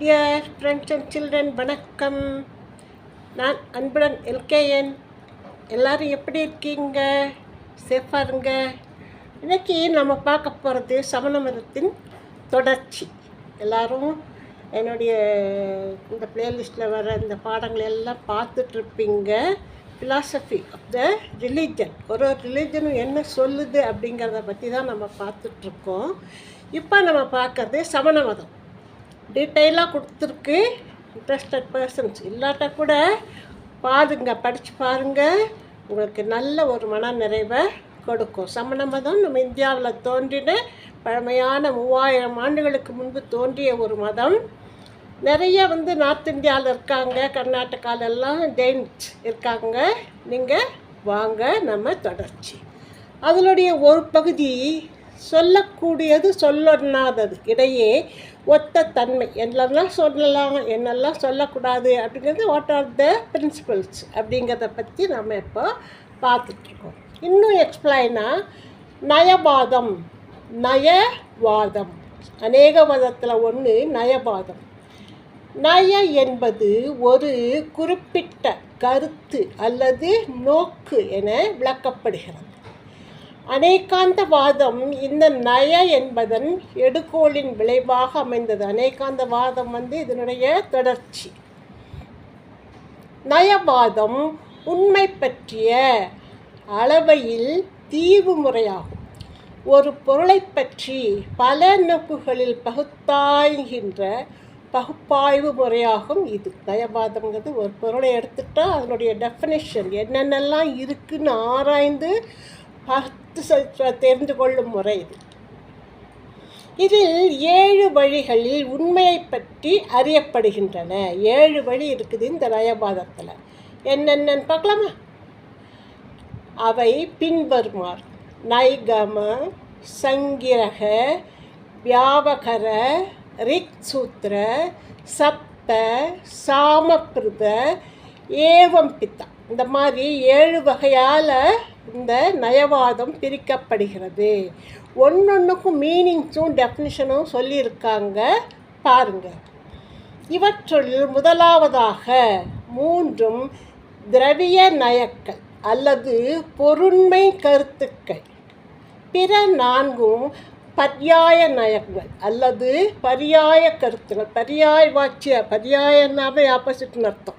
Dear friends and children வணக்கம். நான் அன்புடன் எல்கேஎன். எல்லாரும் எப்படி இருக்கீங்க? சேஃபாக இருங்க. இன்னைக்கு நம்ம பார்க்க போகிறது சமண மதத்தின் தொடர்ச்சி. எல்லோரும் என்னுடைய இந்த பிளேலிஸ்ட்டில் வர இந்த பாடங்களை எல்லாம் பார்த்துட்ருப்பீங்க. ஃபிலாசபி ஆஃப் த ரிலீஜன் ஒரு ஒரு ரிலீஜனும் என்ன சொல்லுது அப்படிங்கிறத பற்றி தான் நம்ம பார்த்துட்ருக்கோம். இப்போ நம்ம பார்க்கறது சமண மதம் டீட்டெயிலாக கொடுத்துருக்கு. இன்ட்ரெஸ்டட் பர்சன்ஸ் இல்லாட்டா கூட பாருங்க படித்து பாருங்க. உங்களுக்கு நல்ல ஒரு மன நிறைவை கொடுக்கும் சமண மதம் நம்ம இந்தியாவில் தோன்றின பழமையான மூவாயிரம் ஆண்டுகளுக்கு முன்பு தோன்றிய ஒரு மதம். நிறைய வந்து நார்த் இந்தியாவில் இருக்காங்க கர்நாடகால எல்லாம் ஜெயின்ஸ் இருக்காங்க. நீங்கள் வாங்க நம்ம தொடர்ச்சி. அதனுடைய ஒரு பகுதி சொல்லக்கூடியது சொல்லொண்ணாதது இடையே ஒத்த தன்மை என்னெல்லாம் சொல்லலாம் என்னெல்லாம் சொல்லக்கூடாது அப்படிங்கிறது வாட் ஆர் த பிரின்சிபல்ஸ் அப்படிங்கிறத பற்றி நம்ம இப்போ பார்த்துட்ருக்கோம். இன்னும் எக்ஸ்பிளைனாக நயவாதம் நயவாதம். அநேக மதத்தில் ஒன்று நயவாதம். நய என்பது ஒரு குறிப்பிட்ட கருத்து அல்லது நோக்கு என விளக்கப்படுகிறது. அநேகாந்தவாதம் இந்த நய என்பதன் எடுகோளின் விளைவாக அமைந்தது. அநேகாந்தவாதம் வந்து இதனுடைய தொடர்ச்சி. நயவாதம் உண்மை பற்றிய அளவையில் தீர்வு முறையாகும். ஒரு பொருளை பற்றி பல நோக்குகளில் பகுத்தாய்கின்ற பகுப்பாய்வு முறையாகும் இது. நயவாதம்ங்கிறது ஒரு பொருளை எடுத்துட்டால் அதனுடைய டெஃபினேஷன் என்னென்னலாம் இருக்குன்னு ஆராய்ந்து பார்த்து சொல் தெரிந்து கொள்ளும் முறை இது. இதில் ஏழு வழிகளில் உண்மையை பற்றி அறியப்படுகின்றன. ஏழு வழி இருக்குது இந்த நயபாதத்தில். என்னென்னு பார்க்கலாமா? அவை பின்வருமாறு. நைகம சங்கிரக வியாபகர ரிக்சூத்திர சப்த சாமபிருத ஏவம் பித்தா இந்த மாதிரி ஏழு வகையால் இந்த நயவாதம் பிரிக்கப்படுகிறது. ஒன்னொன்றுக்கும் மீனிங்ஸும் டெஃபினிஷனும் சொல்லியிருக்காங்க. பாருங்கள் இவற்றுள் முதலாவதாக மூன்றும் திரவிய நயக்கள் அல்லது பொருண்மை கருத்துக்கள். பிற நான்கும் பர்யாய நயங்கள் அல்லது பரியாய கருத்துகள் பரியாய வாட்சிய பரியாயனாவே ஆப்போசிட்னு அர்த்தம்.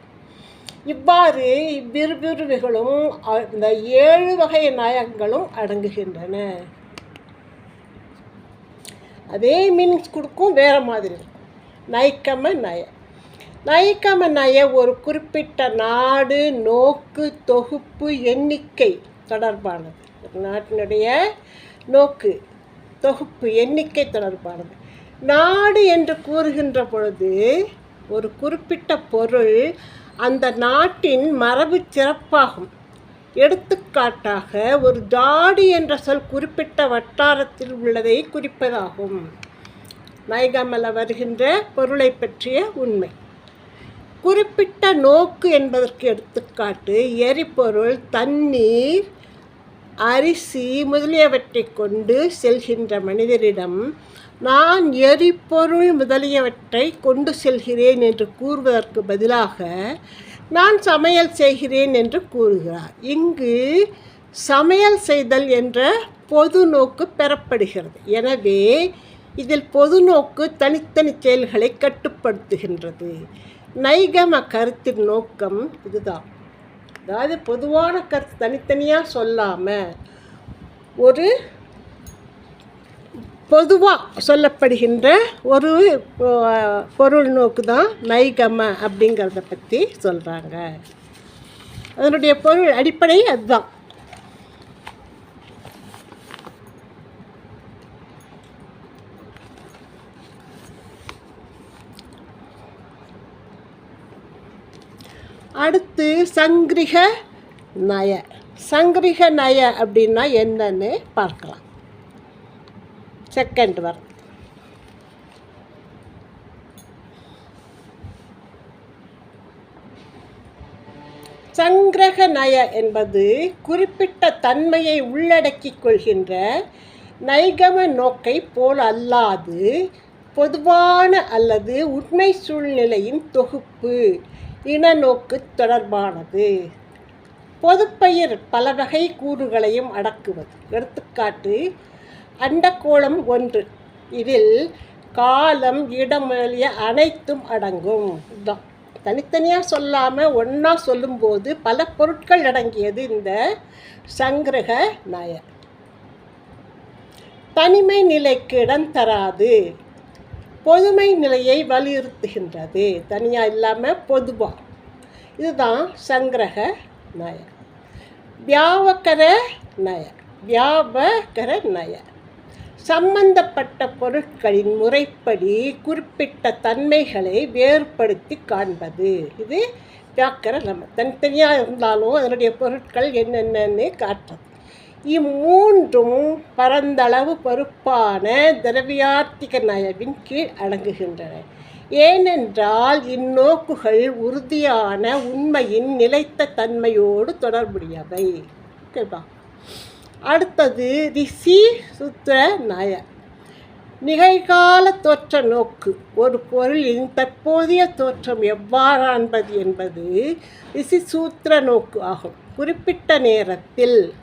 இவ்வாறு இவ்விருவிருவிகளும் இந்த ஏழு வகை நயங்களும் அடங்குகின்றன. அதே மீனிங்ஸ் கொடுக்கும் வேறு மாதிரி இருக்கும். நைக்கம நய. நயக்கம நய ஒரு குறிப்பிட்ட நாடு நோக்கு தொகுப்பு எண்ணிக்கை தொடர்பானது. ஒரு நாட்டினுடைய நோக்கு தொகுப்பு எண்ணிக்கை தொடர்பானது. நாடு என்று கூறுகின்ற பொழுது ஒரு குறிப்பிட்ட பொருள் அந்த நாட்டின் மரபு சிறப்பாகும். எடுத்துக்காட்டாக ஒரு ஜாடி என்ற சொல் குறிப்பிட்ட வட்டாரத்தில் உள்ளதை குறிப்பதாகும். நைகமல வருகின்ற பொருளை பற்றிய உண்மை. குறிப்பிட்ட நோக்கு என்பதற்கு எடுத்துக்காட்டு எரிபொருள் தண்ணீர் அரிசி முதலியவற்றை கொண்டு செல்கின்ற மனிதரிடம் நான் எரிபொருள் முதலியவற்றை கொண்டு செல்கிறேன் என்று கூறுவதற்கு பதிலாக நான் சமையல் செய்கிறேன் என்று கூறுகிறார். இங்கு சமையல் செய்தல் என்ற பொது நோக்கு பெறப்படுகிறது. எனவே இதில் பொது நோக்கு தனித்தனி செயல்களை கட்டுப்படுத்துகின்றது. நைகம கருத்தின் நோக்கம் இதுதான். அதாவது பொதுவான கருத்து தனித்தனியாக சொல்லாமல் ஒரு பொதுவாக சொல்லப்படுகின்ற ஒரு பொருள் நோக்கு தான் நைகம அப்படிங்கிறத பற்றி சொல்கிறாங்க அதனுடைய பொருள் அடிப்படை அதுதான். அடுத்து சங்கிரிக நய. சங்கிரிக நய அப்படின்னா என்னன்னு பார்க்கலாம். செகண்ட் வர சங்கிரக நய என்பது குறிப்பிட்ட தன்மையை உள்ளடக்கிக் கொள்கின்ற நைகம நோக்கை போல் அல்லாது பொதுவான அல்லது உண்மை சூழ்நிலையின் தொகுப்பு இனநோக்கு தொடர்பானது. பொதுப்பெயர் பல வகை கூறுகளையும் அடக்குவது. எடுத்துக்காட்டு அண்டக்கோளம் ஒன்று. இதில் காலம் இடம் முதலிய அனைத்தும் அடங்கும். இதுதான் தனித்தனியாக சொல்லாமல் ஒன்றா சொல்லும்போது பல பொருட்கள் அடங்கியது இந்த சங்கிரக நய தனிமை நிலைக்கு இடம் தராது. பொதுமை நிலையை வலியுறுத்துகின்றது. தனியாக இல்லாமல் பொதுவாக இதுதான் சங்கிரக நய வியாபகர நய வியாபகர நய சம்பந்தப்பட்ட பொருட்களின் முறைப்படி குறிப்பிட்ட தன்மைகளை வேறுபடுத்தி காண்பது. இது வியாக்கர நம்ம தனித்தனியாக இருந்தாலும் அதனுடைய பொருட்கள் என்னென்னு காட்டுறது இம்மூன்றும் பரந்தளவு பொறுப்பான திரவியார்த்திக நயவின் கீழ் அடங்குகின்றன. ஏனென்றால் இந்நோக்குகள் உறுதியான உண்மையின் நிலைத்த தன்மையோடு தொடர்புடையவை. ஓகேவா? அடுத்தது ரிஷி சுத்திர நய. நிகழ்கால தோற்ற நோக்கு. ஒரு பொருளின் தற்போதைய தோற்றம் எவ்வாறான்பது என்பது ரிஷி சூத்திர நோக்கு ஆகும். குறிப்பிட்ட நேரத்தில்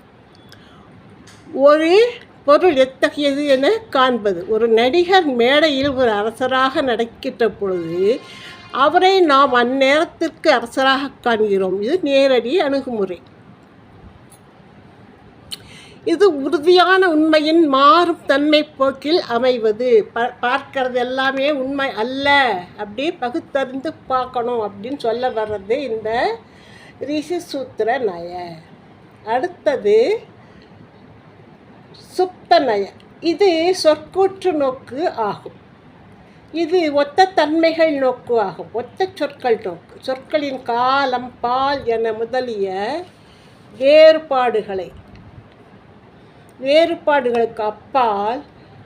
ஒரு பொருள் எத்தகையது என காண்பது. ஒரு நடிகர் மேடையில் ஒரு அரசராக நடக்கின்ற பொழுது அவரை நாம் அந்நேரத்திற்கு அரசராக காண்கிறோம். இது நேரடி அணுகுமுறை. இது உறுதியான உண்மையின் மாறும் தன்மை போக்கில் அமைவது. ப பார்க்கறது எல்லாமே உண்மை அல்ல அப்படி பகுத்தறிந்து பார்க்கணும் அப்படின்னு சொல்ல வர்றது இந்த ரிஷி சூத்திர நய. அடுத்தது சுப்த நய. இது சொற்கூற்று நோக்கு ஆகும். இது ஒத்த தன்மைகள் நோக்கு ஆகும். ஒத்த சொற்கள் நோக்கு. சொற்களின் காலம் பால் என முதலிய வேறுபாடுகளை வேறுபாடுகளுக்கு அப்பால்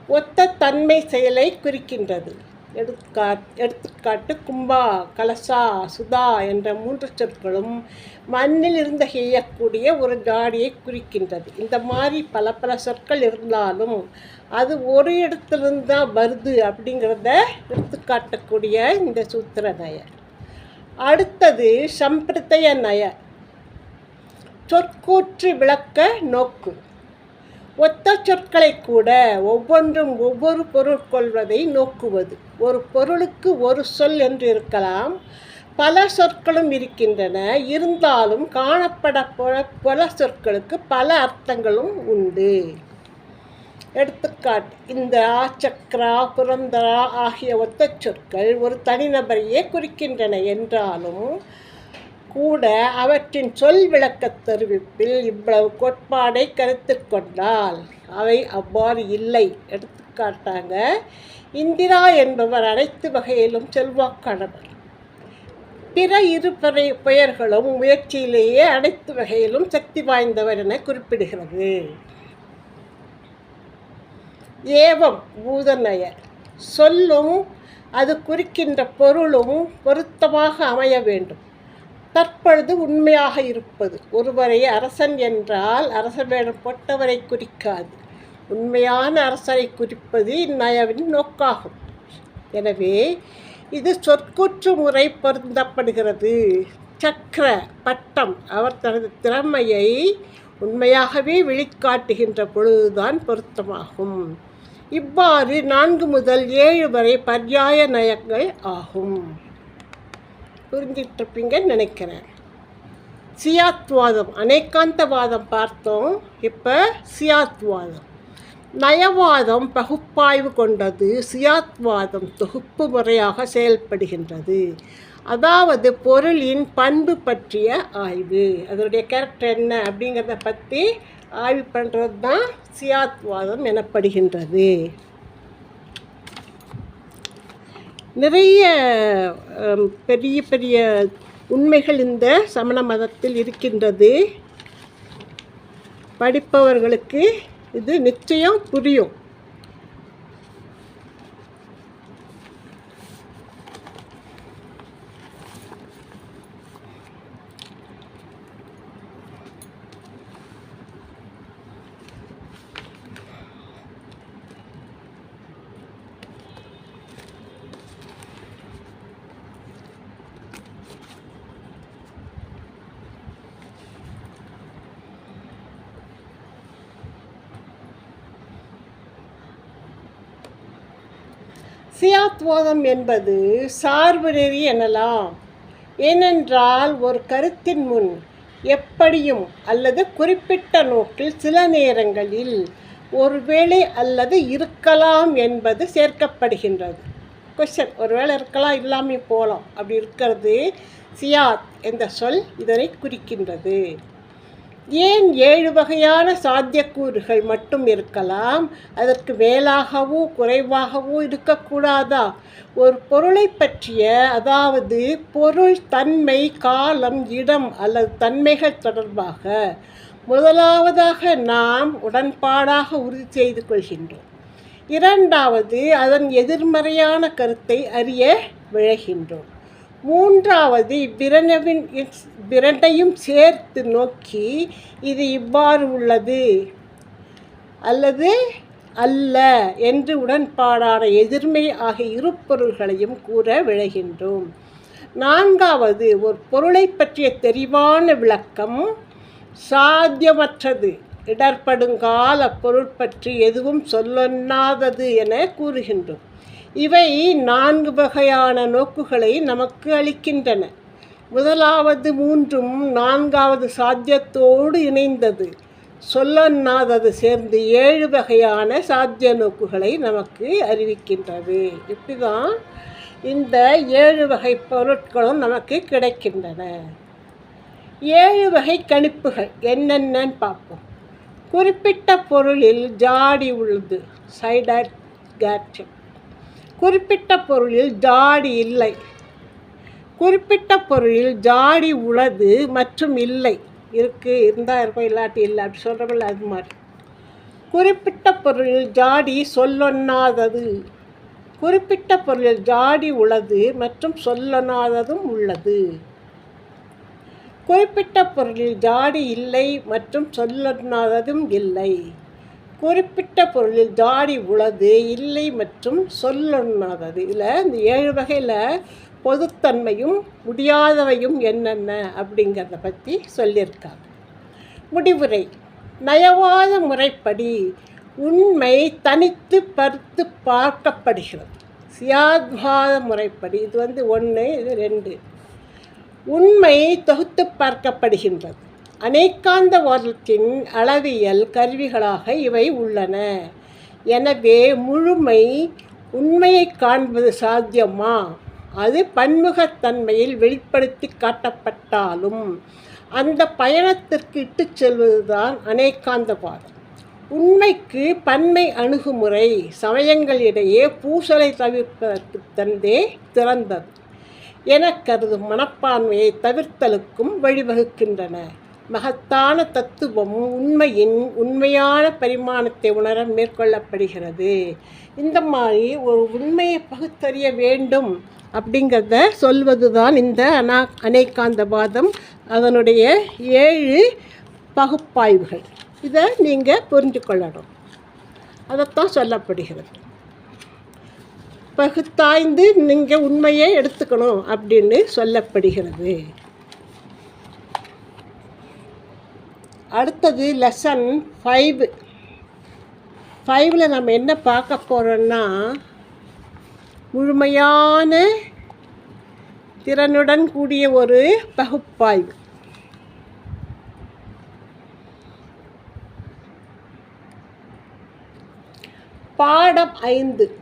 ஒத்த தன்மை செயலை குறிக்கின்றது. எடுத்துக்கா எடுத்துக்காட்டு கும்பா கலசா சுதா என்ற மூன்று சொற்களும் மண்ணில் இருந்து செய்யக்கூடிய ஒரு ஜாடியை குறிக்கின்றது. இந்த மாதிரி பல பல சொற்கள் இருந்தாலும் அது ஒரு இடத்துலேருந்து தான் வருது அப்படிங்கிறத எடுத்துக்காட்டக்கூடிய இந்த சூத்திர நய அடுத்தது சம்பிரதய நய. சொற்கூற்று விளக்க நோக்கு. ஒத்த சொற்களை கூட ஒவ்வொன்றும் ஒவ்வொரு பொருள் கொள்வதை நோக்குவது. ஒரு பொருளுக்கு ஒரு சொல் என்று இருக்கலாம். பல சொற்களும் இருக்கின்றன. இருந்தாலும் காணப்பட பல சொற்களுக்கு பல அர்த்தங்களும் உண்டு. எடுத்துக்காட்டு இந்த சக்ரா புரந்தரா ஆகிய ஒத்த சொற்கள் ஒரு தனிநபரையே குறிக்கின்றன என்றாலும் கூட அவற்றின் சொல் விளக்கத் தெரிவிப்பில் இவ்வளவு கோட்பாடை கருத்து கொண்டால் அவை அவ்வாறு இல்லை. எடுத்துக்காட்டாங்க இந்திரா என்பவர் அனைத்து வகையிலும் செல்வாக்கானவர். பிற இரு பெயர்களும் முயற்சியிலேயே அனைத்து வகையிலும் சக்தி வாய்ந்தவர் என குறிப்பிடுகிறது. ஏவம் பூதநயர். சொல்லும் அது குறிக்கின்ற பொருளும் பொருத்தமாக அமைய வேண்டும். தற்பொழுது உண்மையாக இருப்பது. ஒருவரை அரசன் என்றால் அரசன் வேடம் போட்டவரை குறிக்காது. உண்மையான அரசரை குறிப்பது இந்நயவின் நோக்காகும். எனவே இது சொற்கூற்று முறை பொருந்தப்படுகிறது. சக்கர பட்டம் அவர் தனது திறமையை உண்மையாகவே வெளிக்காட்டுகின்ற பொழுதுதான் பொருத்தமாகும். இவ்வாறு நான்கு முதல் ஏழு வரை பர்யாய நயங்கள் ஆகும். புரிஞ்சிட்ருப்பீங்கன்னு நினைக்கிறேன். சியாத்வாதம் அநேகாந்தவாதம் பார்த்தோம் இப்போ சியாத்வாதம். நயவாதம் பகுப்பாய்வு கொண்டது சியாத்வாதம் தொகுப்பு முறையாக செயல்படுகின்றது. அதாவது பொருளின் பண்பு பற்றிய ஆய்வு. அதனுடைய கேரக்டர் என்ன அப்படிங்கிறத பற்றி ஆய்வு பண்ணுறது தான் சியாத்வாதம் எனப்படுகின்றது. நிறைய பெரிய பெரிய உண்மைகள் இந்த சமண மதத்தில் இருக்கின்றது. படிப்பவர்களுக்கு இது நிச்சயம் புரியும். சுயாத்வாதம் என்பது சார்பு நெறி எனலாம். ஏனென்றால் ஒரு கருத்தின் முன் எப்படியும் அல்லது குறிப்பிட்ட நோக்கில் சில நேரங்களில் ஒருவேளை அல்லது இருக்கலாம் என்பது சேர்க்கப்படுகின்றது. கொஸ்டின் ஒருவேளை இருக்கலாம் இல்லாமல் போகலாம். அப்படி இருக்கிறது சியாத் என்ற சொல் இதனை குறிக்கின்றது. ஏன் ஏழு வகையான சாத்தியக்கூறுகள் மட்டும் இருக்கலாம்? அதற்கு மேலாகவோ குறைவாகவோ இருக்கக்கூடாதா? ஒரு பொருளை பற்றிய அதாவது பொருள் தன்மை காலம் இடம் அல்லது தன்மைகள் தொடர்பாக முதலாவதாக நாம் உடன்பாடாக உறுதி செய்து கொள்கின்றோம். இரண்டாவது அதன் எதிர்மறையான கருத்தை அறிய விழைகின்றோம். மூன்றாவது இவ்விரண்டவின் இரண்டையும் சேர்த்து நோக்கி இது இவ்வாறு உள்ளது. அல்லது அல்ல என்று உடன்பாடான எதிர்மை ஆகிய இரு பொருள்களையும் கூற விளைகின்றோம் நான்காவது ஒரு பொருளை பற்றிய தெளிவான விளக்கம் சாத்தியமற்றது. இடர்படுங்கால பொருள் பற்றி எதுவும் சொல்லொண்ணாதது என கூறுகின்றோம். இவை நான்கு வகையான நோக்குகளை நமக்கு அளிக்கின்றன. முதலாவது மூன்றும் நான்காவது சாத்தியத்தோடு இணைந்தது. சொல்லன்னாதது சேர்ந்து ஏழு வகையான சாத்திய நோக்குகளை நமக்கு அறிவிக்கின்றது. இப்படி தான் இந்த ஏழு வகை பொருட்களும் நமக்கு கிடைக்கின்றன. ஏழு வகை கணிப்புகள் என்னென்னன்னு பார்ப்போம். குறிப்பிட்ட பொருளில் ஜாடி உள்ளது சைடட் கேட்சன் குறிப்பிட்ட பொருளில் ஜாடி இல்லை. குறிப்பிட்ட பொருளில் ஜாடி உள்ளது மற்றும் இல்லை. இருக்கு இருந்தால் இருக்கும் இல்லாட்டி இல்லை அப்படி சொல்கிறவங்கள அது மாதிரி. குறிப்பிட்ட பொருளில் ஜாடி சொல்லொண்ணாதது. குறிப்பிட்ட பொருளில் ஜாடி உள்ளது மற்றும் சொல்லொண்ணாததும் உள்ளது. குறிப்பிட்ட பொருளில் ஜாடி இல்லை மற்றும் சொல்லொண்ணாததும் இல்லை. குறிப்பிட்ட பொருளில் தாடி உள்ளது இல்லை மற்றும் சொல்லொண்ணாதது இதில் இந்த ஏழு வகையில் பொதுத்தன்மையும் முடியாதவையும் என்னென்ன அப்படிங்கிறத பற்றி சொல்லியிருக்காங்க. முடிவுரை. நயவாத முறைப்படி உண்மை தனித்து பருத்து பார்க்கப்படுகிறது. சியாத்வாத முறைப்படி. இது வந்து ஒன்று இது ரெண்டு. உண்மை தொகுத்து பார்க்கப்படுகின்றது. அனைக்காந்த வாதத்தின் அளவியல் கருவிகளாக இவை உள்ளன. எனவே முழுமை உண்மையை காண்பது சாத்தியமா? அது பன்முகத்தன்மையில் வெளிப்படுத்தி காட்டப்பட்டாலும் அந்த பயணத்திற்கு இட்டு செல்வதுதான் அநேகாந்தவாதம் உண்மைக்கு பன்மை அணுகுமுறை சமயங்களிடையே பூசலை தவிர்ப்பதற்கு தந்தே திறந்தது. என கருதும் மனப்பான்மையை தவிர்த்தலுக்கும் வழிவகுக்கின்றன. மகத்தான தத்துவம் உண்மையின் உண்மையான பரிமாணத்தை உணர மேற்கொள்ளப்படுகிறது. இந்த மாதிரி ஒரு உண்மையை பகுத்தறிய வேண்டும் அப்படிங்கிறத சொல்வது தான் இந்த அனா அனைக்காந்தவாதம் அதனுடைய ஏழு பகுப்பாய்வுகள். இதை நீங்கள் புரிஞ்சு கொள்ளணும். அதைத்தான் சொல்லப்படுகிறது. பகுத்தாய்ந்து நீங்கள் உண்மையை எடுத்துக்கணும் அப்படின்னு சொல்லப்படுகிறது. அடுத்தது லெசன் ஃபைவ் ஃபைவில் நம்ம என்ன பார்க்க போகிறோன்னா முழுமையான திறனுடன் கூடிய ஒரு பகுப்பாய்வு. பாடம் ஐந்து.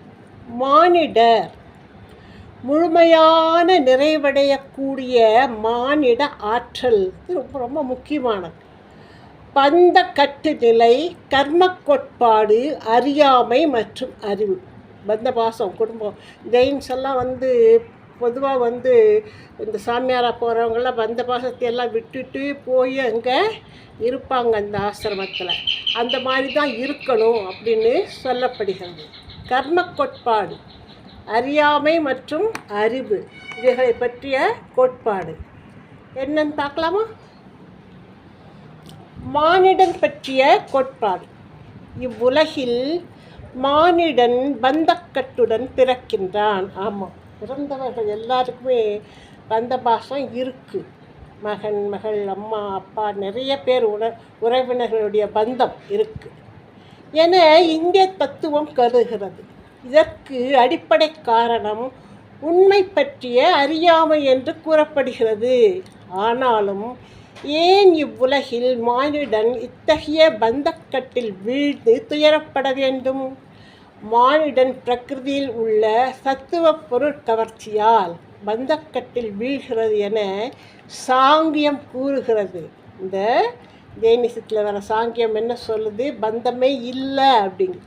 மானிடர். முழுமையான நிறைவடையக்கூடிய மானிட ஆற்றல். இது ரொம்ப ரொம்ப முக்கியமானது. பந்த கட்டு நிலை கர்ம கோட்பாடு அறியாமை மற்றும் அறிவு. பந்த பாசம் குடும்பம். ஜெயின்ஸ் எல்லாம் வந்து பொதுவாக வந்து இந்த சாமியாராக போகிறவங்களாம் பந்த பாசத்தை எல்லாம் விட்டுட்டு போய் அங்கே இருப்பாங்க அந்த ஆசிரமத்தில். அந்த மாதிரி தான் இருக்கணும் அப்படின்னு சொல்லப்படுகிறது. கர்ம கோட்பாடு அறியாமை மற்றும் அறிவு இவைகளை பற்றிய கோட்பாடு. என்னன்னு பார்க்கலாமா? மானிடன் பற்றிய கோட்பாடு. இவ்வுலகில் மானிடன் பந்தக்கட்டுடன் பிறக்கின்றான். ஆமாம் பிறந்தவர்கள் எல்லாருக்குமே பந்த பாசம் இருக்குது மகன் மகள் அம்மா அப்பா நிறைய பேர் உற உறவினர்களுடைய பந்தம் இருக்குது என இந்திய தத்துவம் கருதுகிறது இதற்கு அடிப்படை காரணம் உண்மை பற்றிய அறியாமை என்று கூறப்படுகிறது. ஆனாலும் ஏன் இவ்வுலகில் மானிடன் இத்தகைய பந்தக்கட்டில் வீழ்ந்து துயரப்பட வேண்டும்? மானிடன் பிரகிருதியில் உள்ள சத்துவ பொருட்கவர்ச்சியால் பந்தக்கட்டில் வீழ்கிறது என சாங்கியம் கூறுகிறது. இந்த ஜெயினிசத்தில் வர சாங்கியம் என்ன சொல்லுது? பந்தமே இல்லை அப்படிங்குது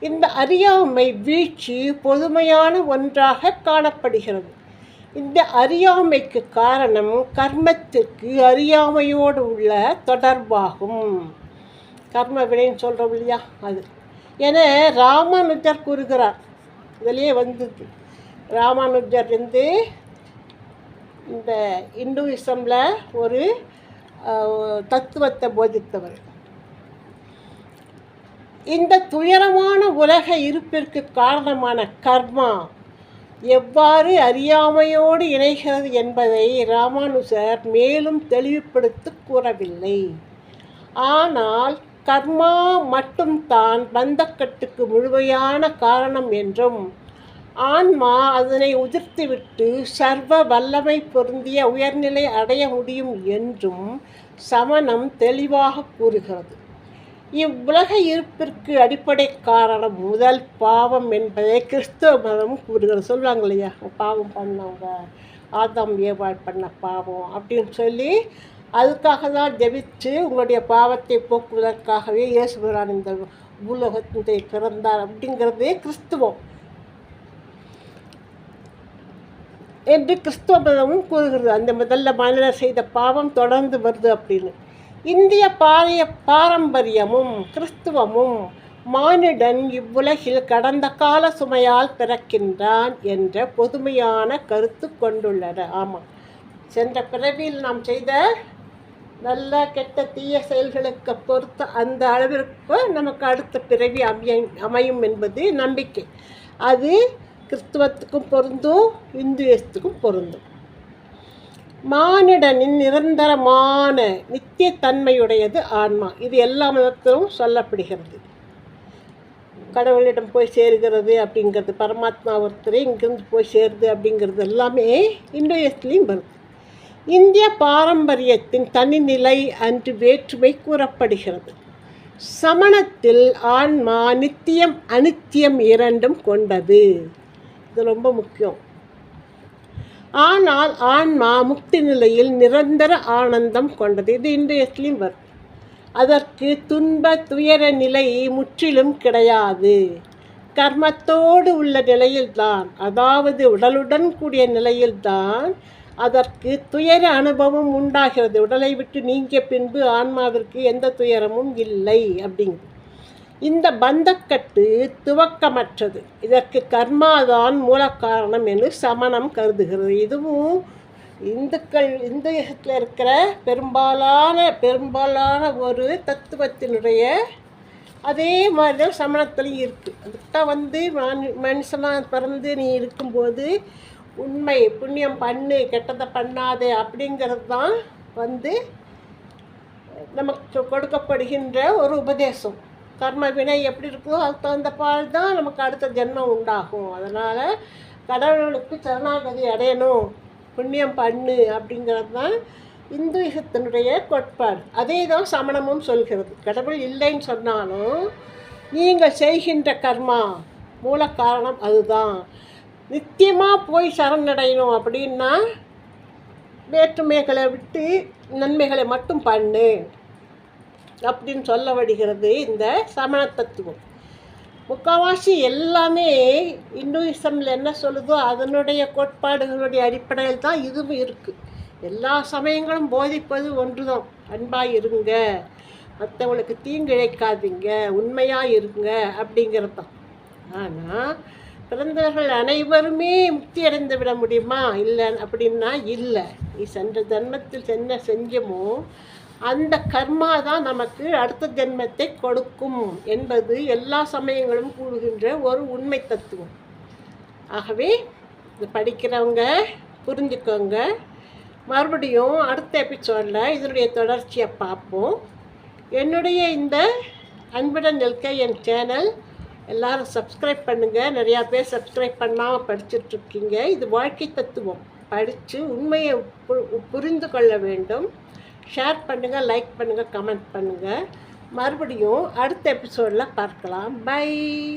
இந்த அறியாமை வீழ்ச்சி பொதுமையான ஒன்றாக காணப்படுகிறது. இந்த அறியாமைக்கு காரணம் கர்மத்திற்கு அறியாமையோடு உள்ள தொடர்பாகும். கர்ம வினைன்னு சொல்கிறோம் இல்லையா? அது. என ராமானுஜர் கூறுகிறார். இதிலேயே வந்தது. ராமானுஜர் வந்து இந்த இந்துவிசமில் ஒரு தத்துவத்தை போதித்தவர். இந்த துயரமான உலக இருப்பிற்கு காரணமான கர்மா எவ்வாறு அறியாமையோடு இணைகிறது என்பதை ராமானுஜர் மேலும் தெளிவுபடுத்தி கூறவில்லை. ஆனால் கர்மா மட்டும்தான் பந்தக்கட்டுக்கு முழுமையான காரணம் என்றும் ஆன்மா அதனை உதிர்த்துவிட்டு சர்வ வல்லமை பொருந்திய உயர்நிலை அடைய முடியும் என்றும் சமணம் தெளிவாக கூறுகிறது. இவ்வுலக இருப்பிற்கு அடிப்படை காரணம் முதல் பாவம் என்பதை கிறிஸ்தவ மதம் கூறுகிறது. சொல்லுவாங்க இல்லையா? பாவம் பண்ணவங்க ஆதாம் ஏவாள் பண்ண பாவம் அப்படின்னு சொல்லி அதுக்காக தான் ஜெபித்து உங்களுடைய பாவத்தை போக்குவதற்காகவே இயேசுகிறான் இந்த உலகத்தை பிறந்தார் அப்படிங்கிறதே கிறிஸ்துவம் என்று கிறிஸ்துவ மதமும் கூறுகிறது. அந்த முதல்ல மனிதர் செய்த பாவம் தொடர்ந்து வருது அப்படின்னு. இந்திய பாரிய பாரம்பரியமும் கிறிஸ்துவமும் மானிடன் இவ்வுலகில் கடந்த கால சுமையால் பிறக்கின்றான் என்ற பொதுமையான கருத்து கொண்டுள்ளன. ஆமாம் சென்ற பிறவியில் நாம் செய்த நல்ல கெட்ட தீய செயல்களுக்கு பொறுத்த அந்த அளவிற்கு நமக்கு அடுத்த பிறவி அமைய அமையும் என்பது நம்பிக்கை. அது கிறிஸ்துவத்துக்கும் பொருந்தும் இந்துயத்துக்கும் பொருந்தும். மானிடனின் நிரந்தரமான நித்தியத்தன்மையுடையது ஆன்மா. இது எல்லா மதத்திலும் சொல்லப்படுகிறது. கடவுளிடம் போய் சேருகிறது அப்படிங்கிறது பரமாத்மா ஒருத்தரே இங்கிருந்து போய் சேருது அப்படிங்கிறது எல்லாமே இந்துயத்துலேயும் வருது. இந்திய பாரம்பரியத்தின் தனிநிலை அன்று வேற்றுமை கூறப்படுகிறது. சமணத்தில் ஆன்மா நித்தியம் அனித்தியம் இரண்டும் கொண்டது. இது ரொம்ப முக்கியம். ஆனால் ஆன்மா முக்தி நிலையில் நிரந்தர ஆனந்தம் கொண்டது. இது இன்றையத்திலையும் வரும் அதற்கு துன்ப துயர நிலை முற்றிலும் கிடையாது. கர்மத்தோடு உள்ள நிலையில்தான். அதாவது உடலுடன் கூடிய நிலையில்தான் அதற்கு துயர அனுபவம் உண்டாகிறது. உடலை விட்டு நீங்கிய பின்பு ஆன்மாவிற்கு எந்த துயரமும் இல்லை அப்படிங்குது இந்த பந்தக்கட்டு துவக்கமற்றது. இதற்கு கர்மாதான் மூல காரணம் என்று சமணம் கருதுகிறது. இதுவும் இந்துக்கள் இந்துயத்தில் இருக்கிற பெரும்பாலான பெரும்பாலான ஒரு தத்துவத்தினுடைய அதே மாதிரி தான் சமணத்துலையும் இருக்குது அதுக்கிட்ட வந்து மனு மனுஷனாக பிறந்து நீ இருக்கும்போது உண்மை புண்ணியம் பண்ணு கெட்டதை பண்ணாதே அப்படிங்கிறது தான் வந்து நமக்கு கொடுக்கப்படுகின்ற ஒரு உபதேசம். கர்ம வினை எப்படி இருக்கோ அதுக்கு தகுந்த பால் தான் நமக்கு அடுத்த ஜென்மம் உண்டாகும். அதனால் கடவுளுக்கு சரணாகதி அடையணும். புண்ணியம் பண்ணு அப்படிங்கிறது தான் இந்துயுகத்தினுடைய கோட்பாடு. அதே தான் சமணமும் சொல்கிறது. கடவுள் இல்லைன்னு சொன்னாலும் நீங்கள் செய்கின்ற கர்மா மூல காரணம் அதுதான். நித்தியமாக போய் சரணடையணும் அப்படின்னா வேற்றுமைகளை விட்டு நன்மைகளை மட்டும் பண்ணு. அப்படின்னு சொல்ல வருகிறது இந்த சமண தத்துவம். முக்கால்வாசி எல்லாமே இந்துயிசமில் என்ன சொல்லுதோ அதனுடைய கோட்பாடுகளுடைய அடிப்படையில் தான் இதுவும் இருக்குது எல்லா சமயங்களும் போதிப்பது ஒன்று தான் அன்பாக இருங்க. மற்றவங்களுக்கு தீங்கிழைக்காதீங்க. உண்மையாக இருங்க அப்படிங்கிறது தான். ஆனால் பிறந்தவர்கள் அனைவருமே முக்தி அடைந்து விட முடியுமா? இல்லை அப்படின்னா இல்லை. நீ சென்ற ஜென்மத்தில் என்ன செஞ்சமோ அந்த கர்மா தான் நமக்கு அடுத்த ஜென்மத்தை கொடுக்கும் என்பது எல்லா சமயங்களும் கூறுகின்ற ஒரு உண்மை தத்துவம். ஆகவே இது படிக்கிறவங்க புரிஞ்சுக்கோங்க. மறுபடியும் அடுத்த எபிசோடில் இதனுடைய தொடர்ச்சியை பார்ப்போம். என்னுடைய இந்த அன்புடன் நிற்க என் சேனல் எல்லாரும் சப்ஸ்கிரைப் பண்ணுங்கள் நிறையா பேர் சப்ஸ்கிரைப் பண்ணாமல் படிச்சுட்ருக்கீங்க இது வாழ்க்கை தத்துவம். படித்து உண்மையை புரிந்து கொள்ள வேண்டும். ஷேர் பண்ணுங்கள் லைக் பண்ணுங்கள் கமெண்ட் பண்ணுங்கள் மறுபடியும் அடுத்த எபிசோடில் பார்க்கலாம். பை